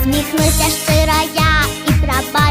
Усміхнуся щира я і прабачу.